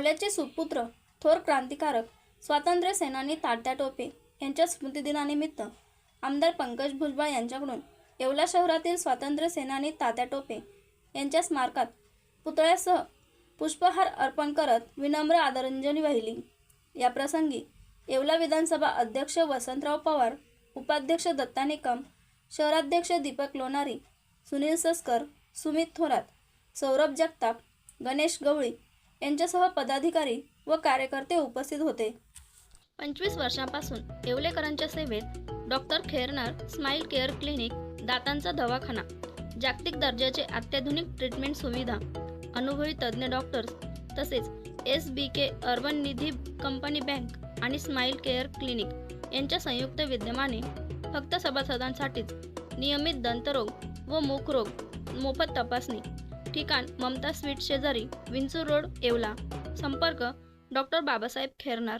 येवल्याचे सुपुत्र थोर क्रांतिकारक स्वातंत्र्य सेनानी तात्या टोपे यांच्या स्मृतिदिनानिमित्त आमदार पंकज भुजबळ यांच्याकडून येवला शहरातील स्वातंत्र्य सेनानी तात्या टोपे यांच्या स्मारकात पुतळ्यासह पुष्पहार अर्पण करत विनम्र आदरांजली वाहिली. या प्रसंगी येवला विधानसभा अध्यक्ष वसंतराव पवार उपाध्यक्ष दत्ता निकम शहराध्यक्ष दीपक लोणारी सुनील सस्कर सुमित थोरात सौरभ जगताप गणेश गवळी यांच्यासह पदाधिकारी व कार्यकर्ते उपस्थित होते. पंचवीस वर्षांपासून येवलेकरांच्या सेवेत doctor Khernar smile care clinic दातांचा दवाखाना जागतिक दर्जाचे अत्याधुनिक ट्रीटमेंट सुविधा अनुभवी तज्ज्ञ डॉक्टर्स तसेच S B K urban Nidhi company bank आणि स्माईल केअर क्लिनिक यांच्या संयुक्त विद्यमाने फक्त सभासदांसाठीच नियमित दंतरोग व मुखरोग मोफत तपासणी ठिकाण ममता स्वीट शेजारी विंचूर रोड येवला. संपर्क डॉक्टर बाबासाहेब खेरनार.